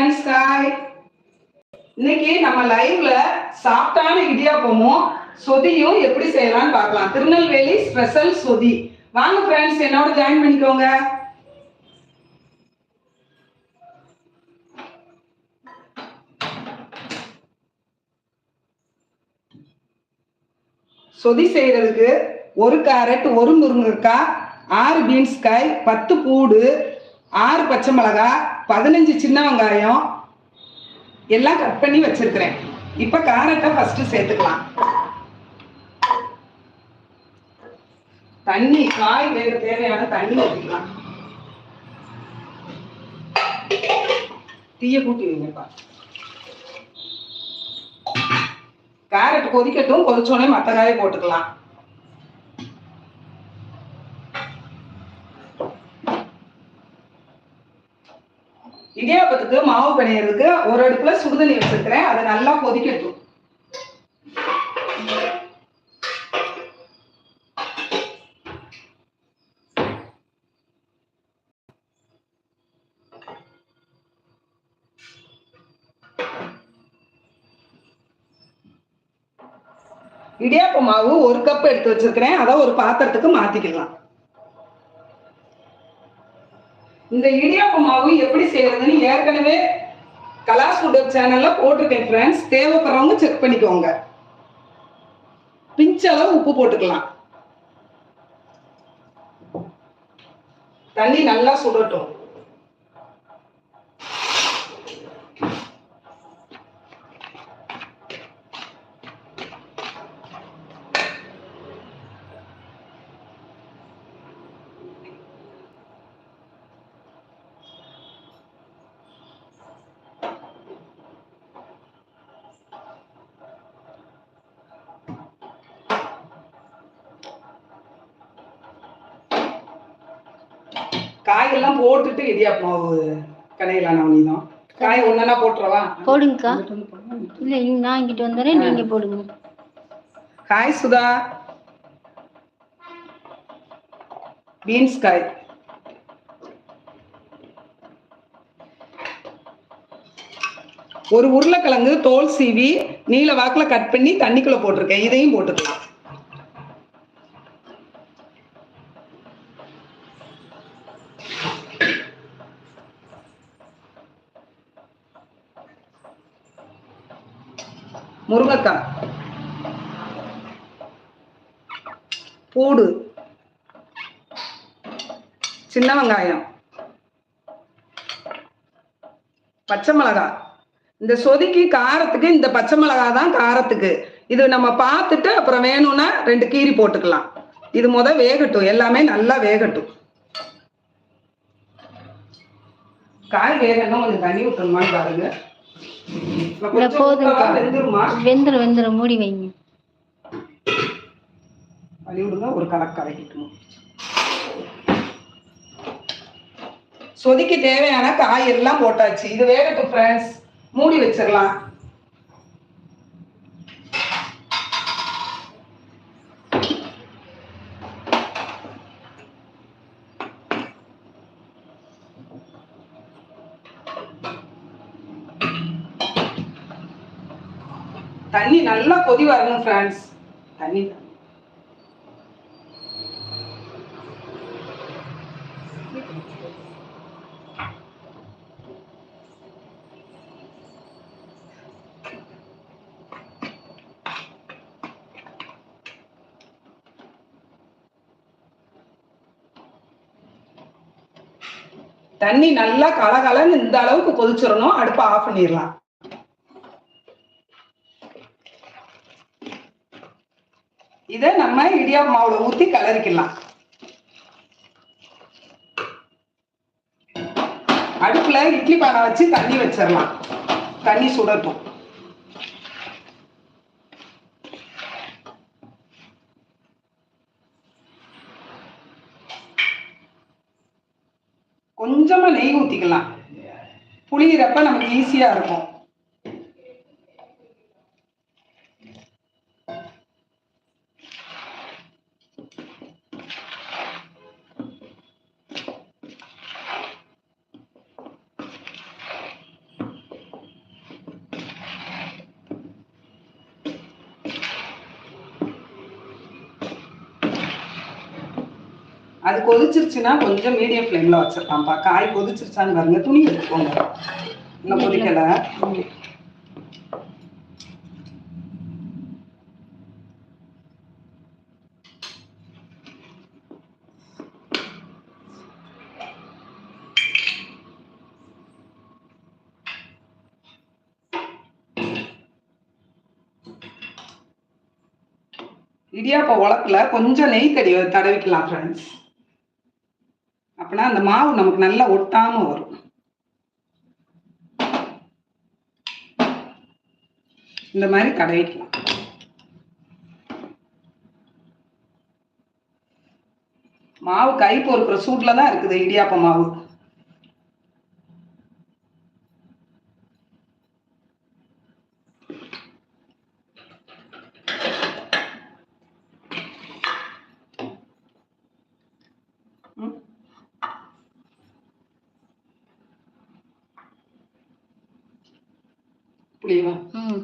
Friends hi இன்னைக்கு நம்ம லைவ்ல சாஃப்டான இடியாப்பமும் சொதியும் எப்படி செய்யலாம்னு பார்க்கலாம். திருநெல்வேலி ஸ்பெஷல் சொதி. வாங்க ஃப்ரெண்ட்ஸ் என்னோட ஜாயின் பண்ணிக்கோங்க. சொதி செய்யறதுக்கு ஒரு கேரட் ஒரு முருங்கைக்காய் ஆறு பீன்ஸ் காய் பத்து பூடு ஆறு பச்சை மிளகாய் பதினஞ்சு சின்ன வெங்காயம் எல்லாம் கட் பண்ணி வச்சிருக்கிறேன். இப்போ காரத்தை ஃபர்ஸ்ட் சேர்த்துக்கலாம். தண்ணி காய் வேக தேவையான தண்ணி ஊற்றிக்கலாம் தீய கூட்டி வைங்கப்பா. கேரட் கொதிக்கட்டும் கொதிச்சோடனே மற்ற காயை போட்டுக்கலாம். இடியாப்பத்துக்கு மாவு பிணையறதுக்கு ஒரு அடுப்புல சுடுதண்ணி வச்சிருக்கிறேன். அதை நல்லா கொதிக்கட்டும் இடியாப்ப மாவு ஒரு கப் எடுத்து வச்சிருக்கிறேன். அதை ஒரு பாத்திரத்துக்கு மாத்திக்கலாம். இந்த இடியாப்ப மாவு எப்படி செய்யறதுன்னு ஏற்கனவே கலாஸ் ஃபுட் சேனல்ல போட்டிருக்கேன் ஃப்ரெண்ட்ஸ் தேவைப்படுறவங்க செக் பண்ணிக்கோங்க. பிஞ்ச் அளவு உப்பு போட்டுக்கலாம். தண்ணி நல்லா சுடட்டும். போட்டுட்டு இடியாப்ப மாவு கடையில நவனிதான் காய் ஒன்னா போட்டுறவா? போடுங்கக்கா. இல்லை நான் இங்கிட்டு வந்துடுறேன் நீங்க போடுங்க. ஹாய் சுதா. பீன்ஸ் காய். ஒரு உருளைக்கிழங்கு தோல் சீவி நீல வாக்குல கட் பண்ணி தண்ணிக்குள்ள போட்டிருக்கேன். இதையும் போட்டுக்கலாம். முருங்கைக்காய். பூடு. சின்ன வெங்காயம். பச்சை மிளகாய். இந்த சொதுக்கி காரத்துக்கு இந்த பச்சை மிளகாய் தான் காரத்துக்கு. இது நம்ம பார்த்துட்டு அப்புறம் வேணும்னா ரெண்டு கீரி போட்டுக்கலாம். இது முத வேகட்டும். எல்லாமே நல்லா வேகட்டும். காய் வேகணும் கொஞ்சம் தண்ணி விட்டுருமான்னு பாருங்க. கொஞ்சம் போதுங்கக்கா வெந்துருமா? மூடி வைங்க. ஒரு கலக்கு கலக்கிக்கணும் சொதிக்கு தேவையான காய் எல்லாம் போட்டாச்சு. இது வேகட்டும் ஃப்ரெண்ட்ஸ் மூடி வச்சிடலாம் தண்ணி நல்லா கொதி வரணும் ஃப்ரெண்ட்ஸ் தண்ணி தண்ணி. நல்லா கலகலன்னு இந்த அளவுக்கு கொதிச்சிடணும். அடுப்பை ஆஃப் பண்ணிடலாம். இதை நம்ம இடியா மாவுல ஊத்தி கலரிக்கலாம். அடுப்புல இட்லி பானை வச்சு தண்ணி வச்சிடலாம் தண்ணி சுடட்டும். கொஞ்சமா நெய் ஊத்திக்கலாம். புளியிறப்ப நமக்கு ஈஸியா இருக்கும் அது கொதிச்சிருச்சுன்னா கொஞ்சம் மீடியம் ஃப்ளேம்ல வச்சிடலாம்ப்பா காய் கொதிச்சிருச்சான்னு பாருங்க. துணி எடுத்துக்கோங்க. இன்னும் கொதிக்கல. இடியாப்ப உலக்குல கொஞ்சம் நெய் தடி தடவிக்கலாம் ஃப்ரெண்ட்ஸ் அந்த மாவு நமக்கு நல்லா ஒட்டாம வரும். இந்த மாதிரி தடவிக்கலாம் மாவு கை பொறுக்கிற சூட்ல தான் இருக்குது இடியாப்ப மாவு ம். புளியவா ம்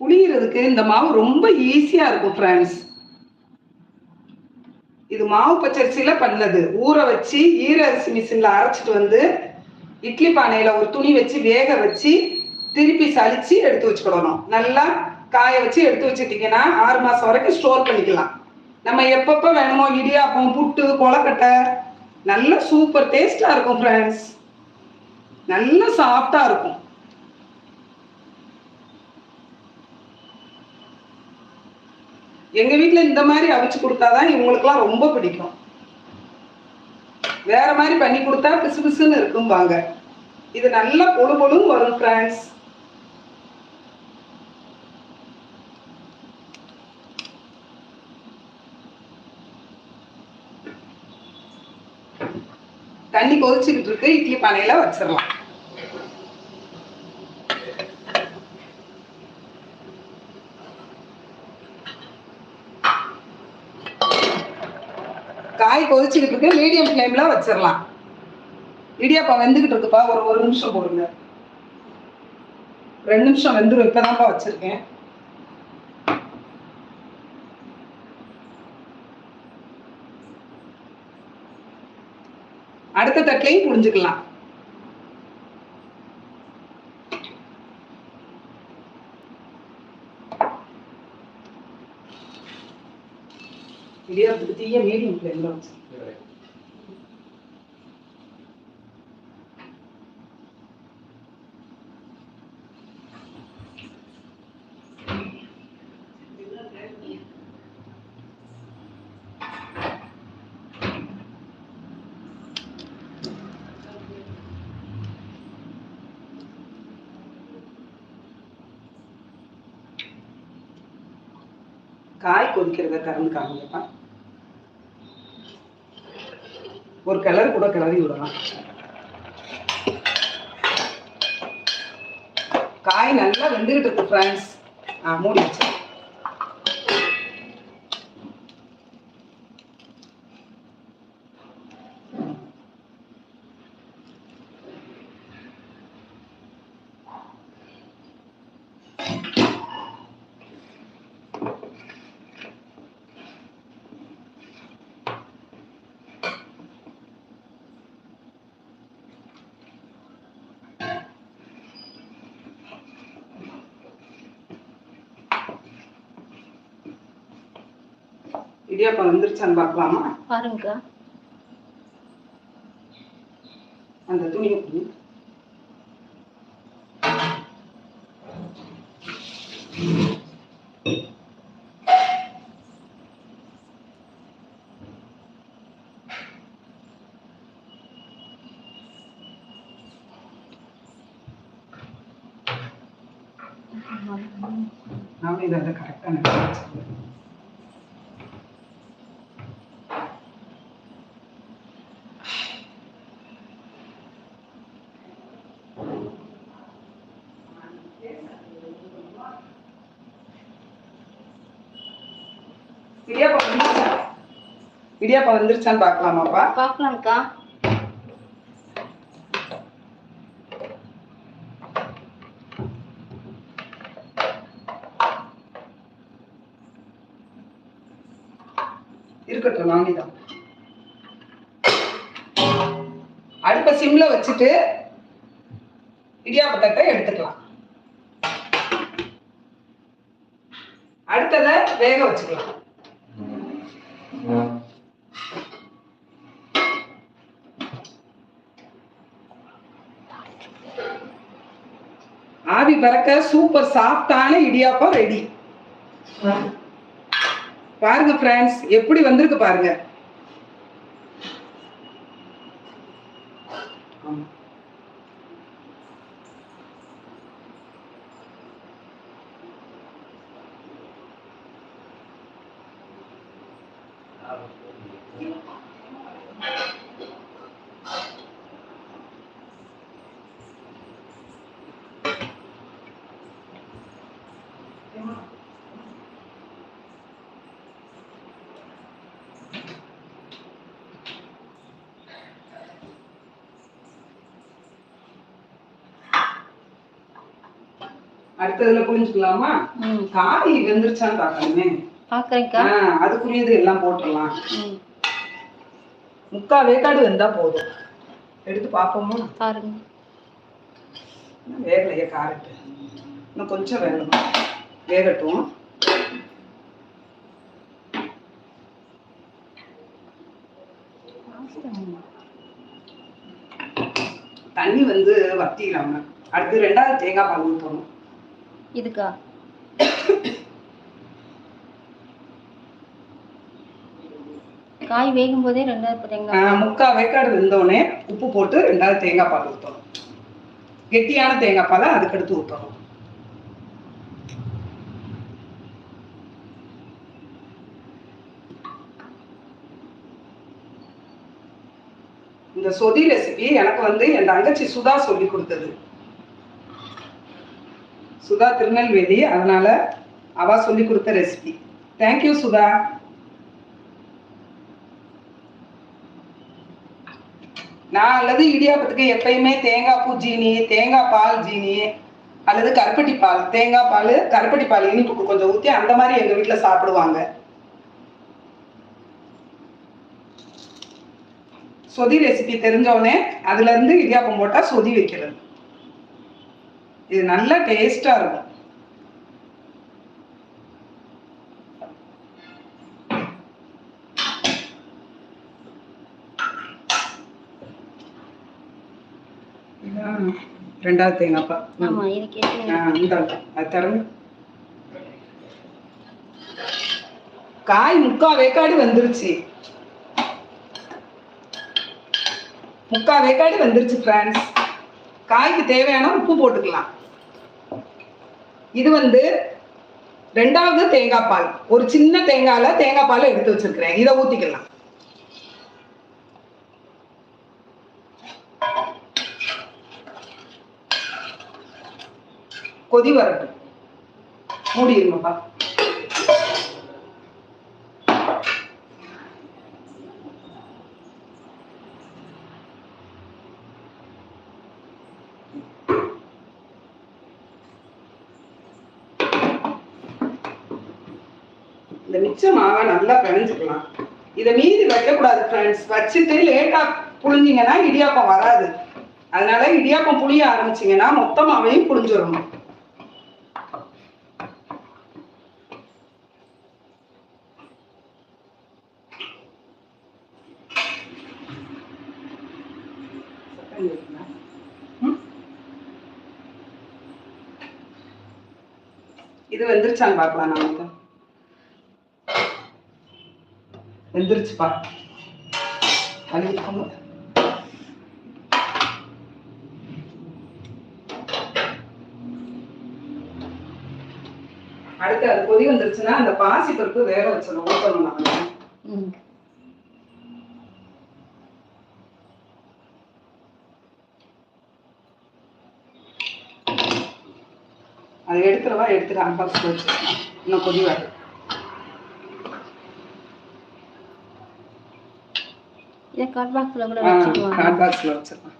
புளியறதுக்கு இந்த மாவு ரொம்ப ஈஸியா இருக்கும் ஃப்ரெண்ட்ஸ் இது மாவு பச்சரிசியில பண்ணது. ஊற வச்சு ஈர அரிசி மிஷின்ல அரைச்சிட்டு வந்து இட்லி பானையில ஒரு துணி வச்சு வேக வச்சு திருப்பி சலிச்சு எடுத்து வச்சுக்கிடணும். நல்லா காய வச்சு எடுத்து வச்சுட்டீங்கன்னா ஆறு மாசம் வரைக்கும் ஸ்டோர் பண்ணிக்கலாம். நம்ம எப்பப்ப வேணுமோ இடியாப்பம் புட்டு கொலக்கட்டை நல்ல சூப்பர் டேஸ்டா இருக்கும் ஃப்ரெண்ட்ஸ் நல்ல சாஃப்டா இருக்கும். எங்க வீட்ல இந்த மாதிரி அவிச்சு கொடுத்தாதான் இவங்களுக்குலாம் ரொம்ப பிடிக்கும். வேற மாதிரி பண்ணி கொடுத்தா பிசு பிசுன்னு இருக்கும்பாங்க. இது நல்லா பொழு பொழுவும் வரும் ஃப்ரெண்ட்ஸ் தண்ணி கொதிச்சுக்கிட்டு இருக்கு இட்லி பானையில வச்சிடலாம் காய் கொதிச்சுக்கிட்டு இருக்கு மீடியம் ஃப்ளேம்ல வச்சிடலாம் இடியாப்பா வெந்துகிட்டு இருக்குப்பா ஒரு ஒரு நிமிஷம் போடுங்க. ரெண்டு நிமிஷம் வெந்துடும் இப்பதான்ப்பா வச்சிருக்கேன். அடுத்த தட்டிலையும் புரிஞ்சுக்கலாம். இடியாப்பத்துக்கு தீய மீடியம் ஃப்ளேம்ல வச்சு காய் திறந்து கறந்து ஒரு கிளறு கூட கிளறி விடலாம். காய் நல்லா வெந்துகிட்டு இருக்கு ஃப்ரெண்ட்ஸ் ஆ மூடி வச்சு இடியாப்பம் வந்துருச்சான்னு பார்க்கலாமா? பாருங்கக்கா. அந்த துணியை இடியாப்பம் வந்துருச்சா? இடியாப்பா வந்துருச்சான்னு பாக்கலாமாப்பா பாக்கலாம்க்கா இருக்கட்டும் வாங்கிதான் அடுப்பை சிம்ல வச்சுட்டு இடியாப்ப தட்டை எடுத்துக்கலாம். அடுத்ததை வேக வச்சுக்கலாம். போட்ட சூப்பர் சாஃப்டான இடியாப்பம் ரெடி பாருங்க ஃப்ரெண்ட்ஸ் எப்படி வந்திருக்கு பாருங்க. அடுத்ததுல புரிஞ்சுக்கலாமா? ம். காய் வெந்துருச்சான்னு பார்க்கணுமே பாக்குறேன்க்கா. ஆ, அதுக்குரியது எல்லாம் போட்டுடலாம். முக்கா வேக்காடு வெந்தா போதும். எடுத்து பார்ப்போமா பாருங்க. வேகலையே காரட்டு. இன்னும் கொஞ்சம் வேகணும் வேகட்டும். தண்ணி வந்து வத்திக்கலாம அடுத்து ரெண்டாவது தேங்காய் பால் ஊற்றணும் இதுக்கா? காய் வேகும் போதே ரெண்டாவது தேங்காய் முக்கா வேக்காடு வெந்தோடனே உப்பு போட்டு ரெண்டாவது தேங்காய் பால் ஊற்றணும் கெட்டியான தேங்காய் பாலை அதுக்கடுத்து ஊற்றணும் இந்த சொதி ரெசிபி எனக்கு வந்து என் தங்கச்சி சுதா சொல்லி கொடுத்தது. சுதா திருநெல்வேலி அதனால அவ சொல்லி கொடுத்த ரெசிபி தேங்க்யூ சுதா. நான் அல்லது இடியாப்பத்துக்கு எப்பயுமே தேங்காய் பூ ஜீனி தேங்காய் பால் ஜீனி அல்லது கருப்பட்டி பால் தேங்காய் பால் கருப்பட்டி பால் இனிப்புக்கு கொஞ்சம் ஊற்றி அந்த மாதிரி எங்கள் வீட்டில் சாப்பிடுவாங்க. சொதி ரெசிபி தெரிஞ்சவொடனே அதுல இருந்து இடியாப்பம் போட்டா சொதி வைக்கிறது. இது நல்லா டேஸ்டா இருக்கும். ரெண்டாவது தேங்காய்ப்பா. அது காய் முக்கா வேக்காடு வந்துருச்சு. முக்கா வேக்காடு வந்துருச்சு ஃப்ரெண்ட்ஸ் காய்க்கு தேவையான உப்பு போட்டுக்கலாம். இது வந்து ரெண்டாவது தேங்காய் பால். ஒரு சின்ன தேங்காயில தேங்காய் பால் எடுத்து வச்சிருக்கிறேன். இதை ஊத்திக்கலாம். கொதி வரட்டும். மூடிடுங்கப்பா இந்த மாவை நல்லா பிணைஞ்சுக்கலாம். இதை மீதி வைக்கக்கூடாது ஃப்ரெண்ட்ஸ் வச்சுட்டு லேட்டா புழிஞ்சிங்கன்னா இடியாப்பம் வராது. அதனால இடியாப்பம் புளிய ஆரம்பிச்சீங்கன்னா மொத்த மாவையும் புளிஞ்சிடணும் இது வந்துருச்சான்னு பார்க்கலாம் நமக்கு வெந்துருச்சுப்பா கழுவிக்கோங்க அடுத்து அது கொதி வந்துருச்சுன்னா அந்த பாசி பருப்பு வேக வச்சிடணும் ஊற்றணும் நம்ம. அதை எடுத்துடவா? எடுத்துட்டு அன்பாக்ஸ் வச்சு இன்னும் கொதி வரும் இதை கார்ட் பாக்ஸில் கூட வச்சுக்கலாம். கார்ட் பாக்ஸில் வச்சிடலாம்.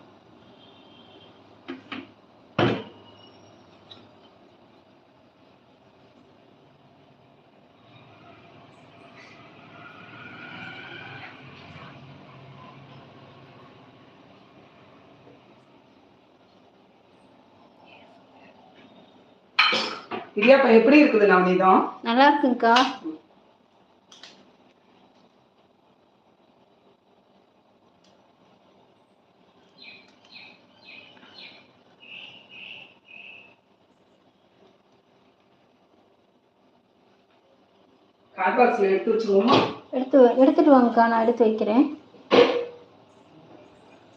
இடியாப்பா எப்படி இருக்குது நவநீதம்? நல்லா இருக்குங்கக்கா பாக்ஸ்ல எடுத்து வச்சுருவோமா? எடுத்து எடுத்துட்டு வாங்கக்கா நான் எடுத்து வைக்கிறேன்.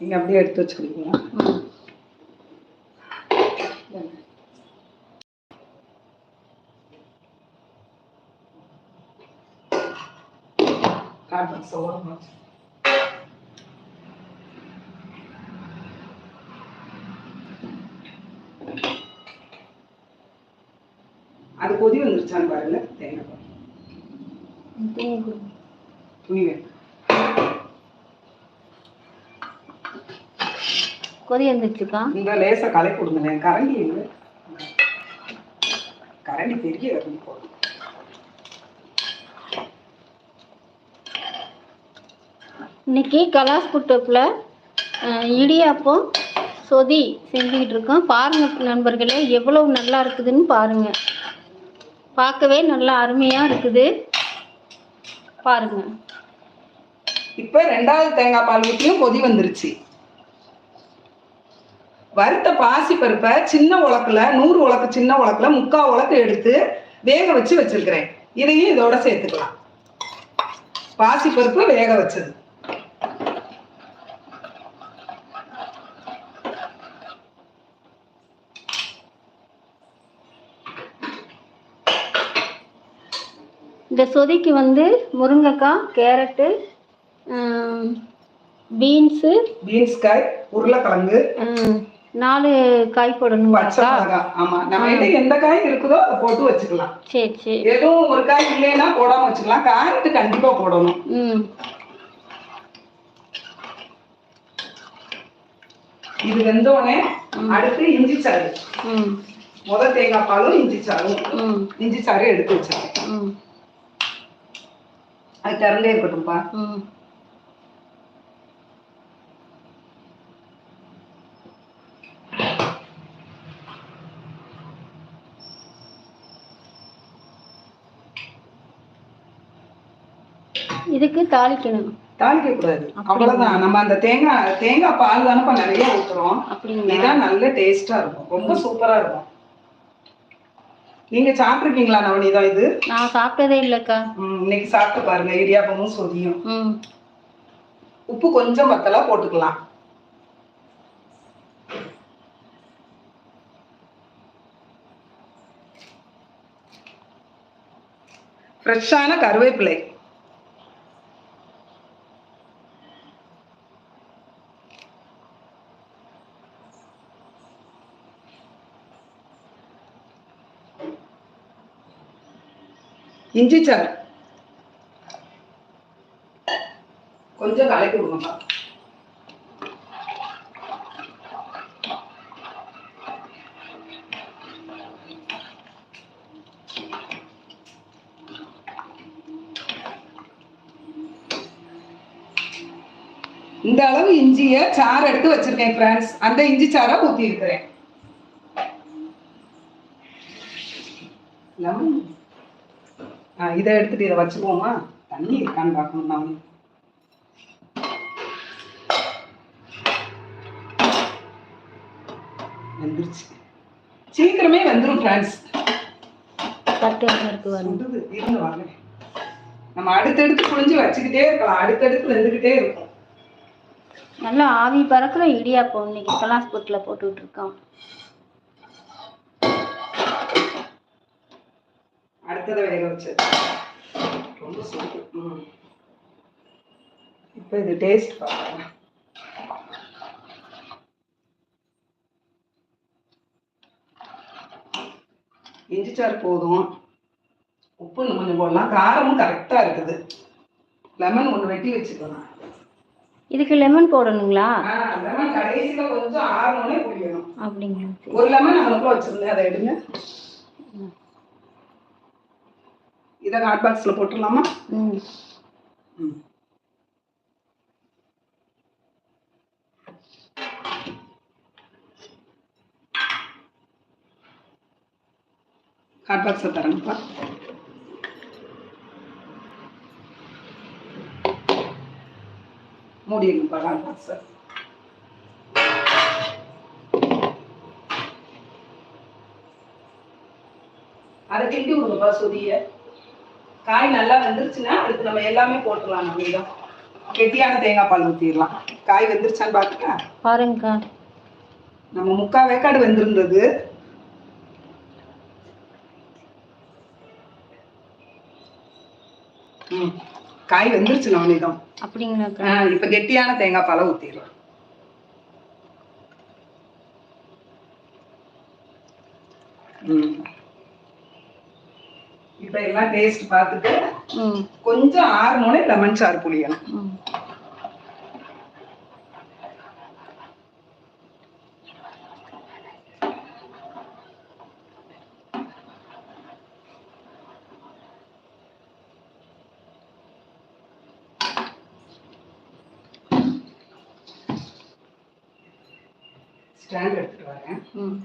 நீங்க அப்படியே எடுத்து வச்சுக்கிறீங்களா பாக்ஸ் வச்சு. அது கொதி வந்துருச்சான்னு பாருங்க தேங்காய் பால். துணி கொடுங்க. துணி வேணும் கொதி வந்துருச்சுக்கா இந்த லேசா கலை கொடுங்க. கரண்டி கரண்டி பெரிய கரண்டி போடும் இன்னைக்கு கலாஸ் புட்டப்பில் இடியாப்பம் சொதி செஞ்சுக்கிட்டு இருக்கோம். பாருங்க நண்பர்களே எவ்வளவு நல்லா இருக்குதுன்னு பாருங்க. பார்க்கவே நல்லா அருமையாக இருக்குது. பாருங்க. இப்ப ரெண்டாவது தேங்காய் பால் ஊற்றியும் கொதி வந்துருச்சு. வறுத்த பாசி பருப்பை சின்ன உலக்குல நூறு உலக்கு சின்ன உலக்குல முக்கால் உலக்கு எடுத்து வேக வச்சு வச்சிருக்கிறேன். இதையும் இதோட சேர்த்துக்கலாம். பாசி பருப்பு வேக வச்சது. இந்த சொதிக்கு வந்து முருங்கைக்காய் கேரட்டு பீன்ஸு. பீன்ஸ் காய் உருளைக்கிழங்கு. நாலு காய் பச்சை போடணுங்களாக்கா மிளகாய் ஆமா நம்ம கிட்ட எந்த காய் இருக்குதோ அதை போட்டு வச்சுக்கலாம். சரி சரி. எதுவும் ஒரு காய் இல்லைன்னா போடாம வச்சுக்கலாம். கேரட் கண்டிப்பா போடணும். ம். இது வெந்தோடனே அடுத்து இஞ்சி சாறு. முத தேங்காய் பாலும் இஞ்சி சாறும். இஞ்சி சாறு எடுத்து வச்சிருக்கேன் ம். அது திறந்தே இருக்கட்டும்ப்பா ம் இதுக்கு தாளிக்கணும். தாளிக்க கூடாது அவ்வளவுதான். நம்ம அந்த தேங்காய் தேங்காய் பால் தானப்பா நிறைய ஊத்துறோம். இதான் நல்ல டேஸ்டா இருக்கும். ரொம்ப சூப்பரா இருக்கும். நீங்க சாப்பிட்டுருக்கீங்களா நவனிதா இது? நான் சாப்பிட்டதே இல்லைக்கா. ம், இன்னைக்கு சாப்பிட்டு பாருங்க. இடியாப்பமும் சொதியும். உப்பு கொஞ்சம் பத்தலா போட்டுக்கலாம். ஃப்ரெஷ்ஷான கருவேப்பிலை. இஞ்சி சாறு கொஞ்சம் கலக்கி விடுங்கப்பா இந்த அளவு இஞ்சிய சாறு எடுத்து வச்சிருக்கேன் ஃப்ரெண்ட்ஸ் அந்த இஞ்சி சாரை ஊத்தி இருக்கிறேன் லெமன் இதை எடுத்துட்டு இதை வச்சுக்குவோமா? தண்ணி இருக்கான்னு பார்க்கணும் நான் வெந்துருச்சு. சீக்கிரமே வெந்துரும் ஃப்ரெண்ட்ஸ் சுடுது இருங்க வாங்க. நம்ம அடுத்தடுத்து புழிஞ்சு வச்சுக்கிட்டே இருக்கலாம். அடுத்தடுத்து வெந்துக்கிட்டே இருக்கும். நல்லா ஆவி பறக்கிற இடியாப்பம் இன்னைக்கு கலாஸ் பொட்டில் போட்டுக்கிட்டு இருக்கோம் அடுத்ததை வேக வச்சு ரொம்ப சூடு இப்போ இது டேஸ்ட் பார்க்கலாம். இஞ்சி சாறு போதும். உப்பு இன்னும் கொஞ்சம் போடலாம். காரமும் கரெக்டாக இருக்குது. லெமன் ஒன்று வெட்டி வச்சுக்கலாம் இதுக்கு லெமன் போடணுங்களா? லெமன் கடைசியில் கொஞ்சம் ஆறணுன்னே புரியணும். அப்படிங்களா? சரி ஒரு லெமன் நம்மளுக்குள்ள வச்சிருந்தேன். அதை எடுங்க. இதை ஹாட் பாக்ஸில் போட்டுடலாமா? ம். ஹாட் பாக்ஸை தரேங்கப்பா மூடிடுங்கப்பா ஹாட் பாக்ஸை அதை கிண்டி விடுங்கப்பா சொதிய. காய் நல்லா வெந்துருச்சுன்னா அதுக்கு நம்ம எல்லாமே போட்டுடலாம் நம்ம இடம் கெட்டியான தேங்காய் பால் ஊற்றிடலாம் காய் வெந்துருச்சான்னு பார்த்துட்டா பாருங்கக்கா. நம்ம முக்கால் வேக்காடு வெந்திருந்தது. ம். காய் வெந்துருச்சு நவனிதம் அப்படிங்களாக்கா? ஆ இப்போ கெட்டியான தேங்காய் பாலை ஊற்றிடலாம் ம். இப்போ எல்லாம் டேஸ்ட் பார்த்துட்டு கொஞ்சம் ஆறணுன்னே லெமன் சாறு புளியணும் ம் ஸ்டாண்ட் எடுத்துட்டு வரேன் ம்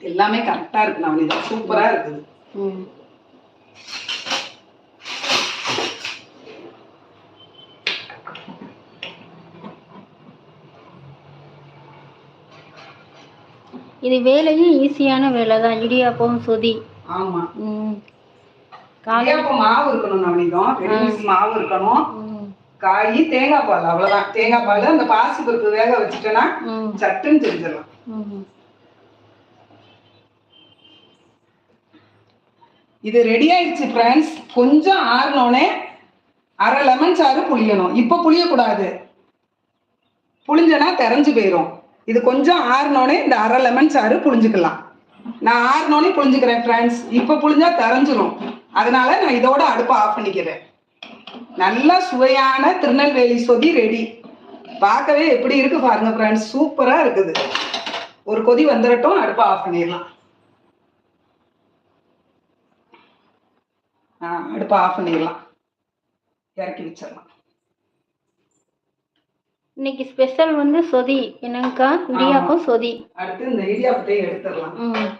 எல்லாமே கரெக்டா இருக்கு நவனிதா சூப்பரா இருக்குது இது வேலையும் ஈஸியான வேலை தான் இடியாப்பம் சொதி. ஆமா. ம். காலை இடியாப்ப மாவு இருக்கணும் நவனிதம் ரெடிமிக்ஸ் மாவு இருக்கணும். காய் தேங்காய் பால் அவ்வளவுதான். தேங்காய் பால் அந்த பாசி பருப்பு வேக வச்சுட்டேன்னா சட்டுன்னு செஞ்சிடலாம். இது ரெடி ஆயிடுச்சு ஃப்ரெண்ட்ஸ் கொஞ்சம் ஆறினோடனே அரை லெமன் சாறு புளியணும். இப்போ புளியக்கூடாது. புளிஞ்சனா தெரிஞ்சு போயிடும் இது கொஞ்சம் ஆறினோடனே இந்த அரை லெமன் சாறு புளிஞ்சுக்கலாம். நான் ஆறினோடனே புளிஞ்சுக்கிறேன் ஃப்ரெண்ட்ஸ் இப்போ புளிஞ்சா தெரிஞ்சிடும் அதனால நான் இதோட அடுப்பை ஆஃப் பண்ணிக்கிறேன். நல்லா சுவையான திருநெல்வேலி சொதி ரெடி பார்க்கவே எப்படி இருக்கு பாருங்க ஃப்ரெண்ட்ஸ் சூப்பராக இருக்குது. ஒரு கொதி வந்துடட்டும் அடுப்பை ஆஃப் பண்ணிடலாம். அடுப்பை ஆஃப் பண்ணிடலாம். இறக்கி வச்சிடலாம். இன்னைக்கு ஸ்பெஷல் வந்து சொதி. என்னங்கக்கா? இடியாப்பம் சொதி. அடுத்து இந்த இடியாப்பத்தை எடுத்துடலாம் ம்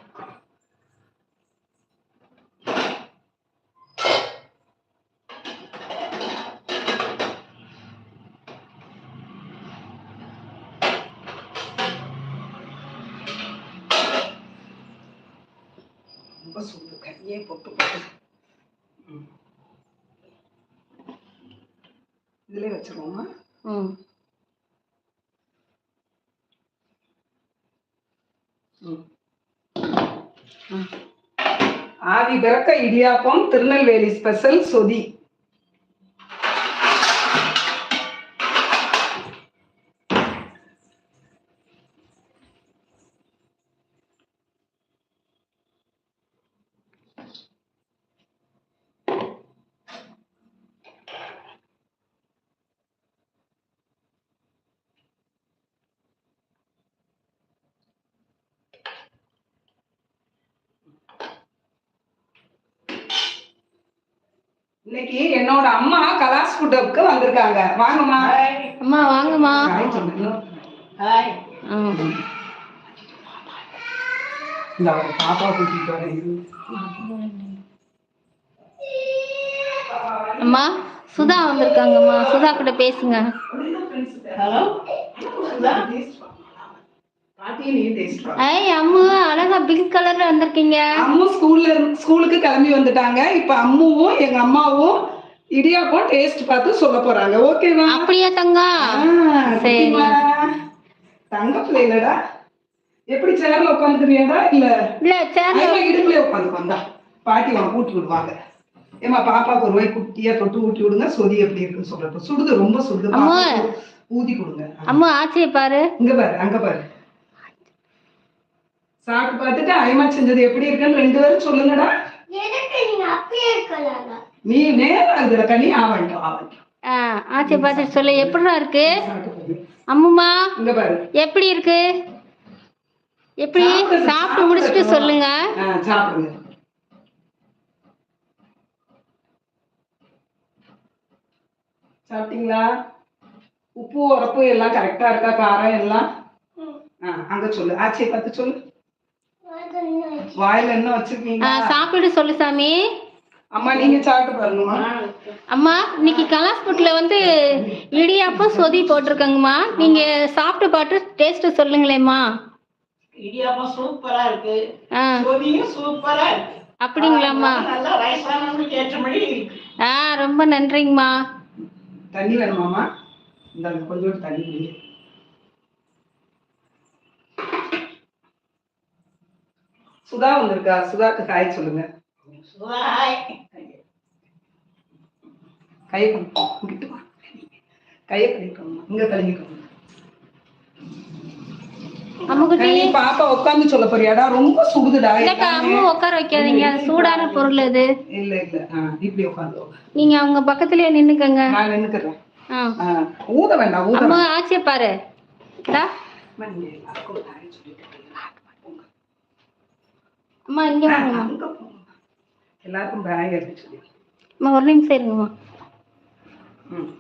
ரொம்ப சூடு கையே பொட்டு போட்டு ம். இதுலயே வச்சிருவோமா ம் ம். ம். ஆதி இடியாப்பம் திருநெல்வேலி ஸ்பெஷல் சொதி. இன்னைக்கு என்னோட அம்மா கலாஸ் ஃபுட்டுக்கு வந்திருக்காங்க. வாங்கம்மா. அம்மா வாங்கம்மா. ஹாய் இந்த அவரை பாப்பா கூட்டிட்டு வரேன். அம்மா சுதா வந்திருக்காங்கம்மா. சுதா கிட்ட பேசுங்க. ஹலோ பாட்டியை நீ டேஸ்ட் பண்ணு. ஐய் அம்மு அழகா பிங்க் கலர்ல வந்திருக்கீங்க. அம்மு ஸ்கூல்ல ஸ்கூலுக்கு கிளம்பி வந்துட்டாங்க. இப்ப அம்முவும் எங்க அம்மாவும் இடியாப்பம் டேஸ்ட் பார்த்து சொல்ல போறாங்க. ஓகேவா அப்படியா தங்கம் ஆ, சரி. தங்க பிள்ளைலடா எப்படி சேர்ல உட்காந்துக்கிறியாடா? இல்ல இல்ல சேர்ல இடுப்புல உட்காந்து வந்தா பாட்டி உனக்கு ஊட்டி விடுவாங்க. ஏமா பாப்பாக்கு ஒரு வாய் குட்டியா தொட்டு ஊட்டி விடுங்க. சொதி எப்படி இருக்குன்னு சொல்றப்ப சுடுது ரொம்ப சுடுது. ஊதி கொடுங்க. அம்மா ஆச்சியை பாரு. இங்க பாரு அங்க பாரு. சாப்பிட்டு பார்த்துட்டு ஐமா செஞ்சது எப்படி இருக்குன்னு ரெண்டு பேரும் சொல்லுங்கடா. நீ நேரம் இதுல கனி ஆவட்டும் ஆவட்டும் ஆ ஆச்சியை பார்த்து சொல்லு எப்படிடா இருக்கு. அம்முமா இங்க பாரு. எப்படி இருக்கு? எப்படி? சாப்பிட்டு முடிச்சுட்டு. சொல்லுங்க. சாப்பிடுங்க. சாப்பிட்டீங்களா? உப்பு உரப்பு எல்லாம் கரெக்டா இருக்கா? காரம் எல்லாம்? ஆ, அங்க சொல்லு. ஆச்சியை பார்த்து சொல்லு. வாயில என்ன ஆ, வச்சிருக்கீங்க சாப்பிட்டு சொல்லு சாமி. அம்மா நீங்க சாப்பிட்டு பாருங்கம்மா. அம்மா இன்னைக்கு கலாஸ்புட்ல வந்து இடியாப்பம் சொதி போட்டிருக்கங்கம்மா. நீங்க சாப்பிட்டு பாட்டு டேஸ்ட் சொல்லுங்களேம்மா. இடியாப்பம் சூப்பரா இருக்கு. ஆ. சொதியும் சூப்பரா இருக்கு. அப்படிங்களாம்மா. நல்லா வயசானவங்களுக்கு ஏற்றபடி ஆ ரொம்ப நன்றிங்கம்மா. தண்ணி வேணுமாம்மா? இந்தாங்க கொஞ்சோண்டு தண்ணி சுதா வந்திருக்கா சுதாக்கு காய் சொல்லுங்க. கையை வா. கையை இங்க பாப்பா உட்காந்து சொல்ல போறியாடா ரொம்ப சுடுதுடா. அம்மா உட்கார வைக்காதீங்க. அது சூடான பொருள் அது. இல்ல இல்ல. இப்படி நீங்க அவங்க பக்கத்துலயே நின்னுக்கங்க. நான் நின்னுக்கிறேன். ஊத வேண்டாம் ஊத அம்மா. ஆச்சியை பாரு டா. அம்மா, நீங்க எல்லாருக்கும் ஒரு காய் சொல்லிட்டு இருக்கீங்களா? போங்க. அம்மா இங்க வாங்கம்மா அங்க போங்க. எல்லாருக்கும் பேக் எடுத்து சொல்லி அம்மா ஒரு நிமிஷம் இருங்கம்மா ம்.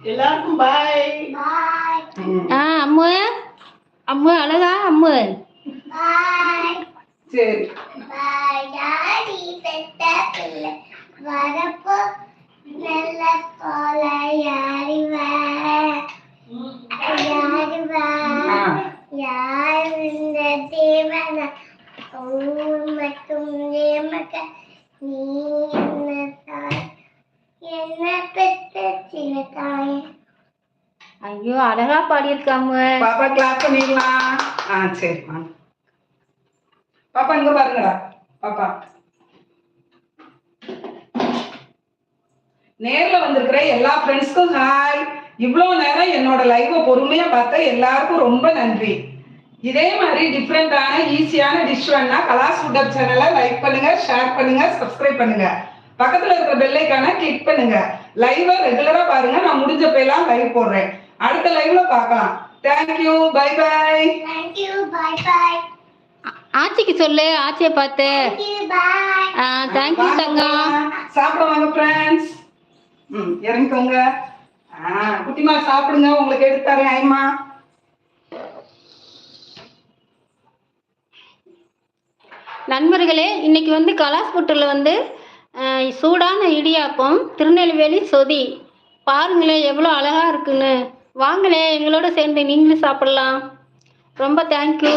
எல்லாருக்கும் பாய் ம். ஆ அம்மு அம்மு அழகா அம்மு சரி வரப்போ நல்ல போல யாருவா யாருவா ஆ, யார் இந்த தேவன ஊர் மட்டும் ஏமக்க நீ என்ன தாய் என்ன பெற்ற சின்ன தாய் ஐயோ அழகா பாடியிருக்கா அம்மு பாப்பா கிளாப் பண்ணிடலாம் ஆ சரி பாப்பா இங்க பாருங்கடா பாப்பா நேர்ல வந்திருக்கிற எல்லா ஃப்ரெண்ட்ஸ்க்கும் ஹாய் இவ்வளோ நேரம் என்னோட லைவை பொறுமையா பார்த்த எல்லாருக்கும் ரொம்ப நன்றி இதே மாதிரி டிஃப்ரெண்டான ஈஸியான டிஷ் வேணா கலாஸ் ஃபுட் சேனலை லைக் பண்ணுங்க ஷேர் பண்ணுங்க சப்ஸ்கிரைப் பண்ணுங்க. பக்கத்துல இருக்கிற பெல் ஐக்கானை கிளிக் பண்ணுங்க. லைவை ரெகுலரா பாருங்க நான் முடிஞ்சப்ப எல்லாம் லைவ் போடுறேன். அடுத்த லைவ்ல பார்க்கலாம். Thank you bye bye thank you bye bye ஆச்சிக்கு சொல்லு ஆச்சியை பார்த்து. தேங்க்யூ தங்கம் சாப்பிட வாங்க ஃப்ரெண்ட்ஸ் ம் இறங்கிக்கோங்க. ஆ குட்டிமா சாப்பிடுங்க. உங்களுக்கு எடுத்து தரேன் ஐமா. நண்பர்களே இன்னைக்கு வந்து கலாஸ்புட்டில் வந்து சூடான இடியாப்பம் திருநெல்வேலி சொதி. பாருங்களேன் எவ்வளோ அழகாக இருக்குன்னு. வாங்களே எங்களோட சேர்ந்து நீங்களும் சாப்பிடலாம். ரொம்ப தேங்க்யூ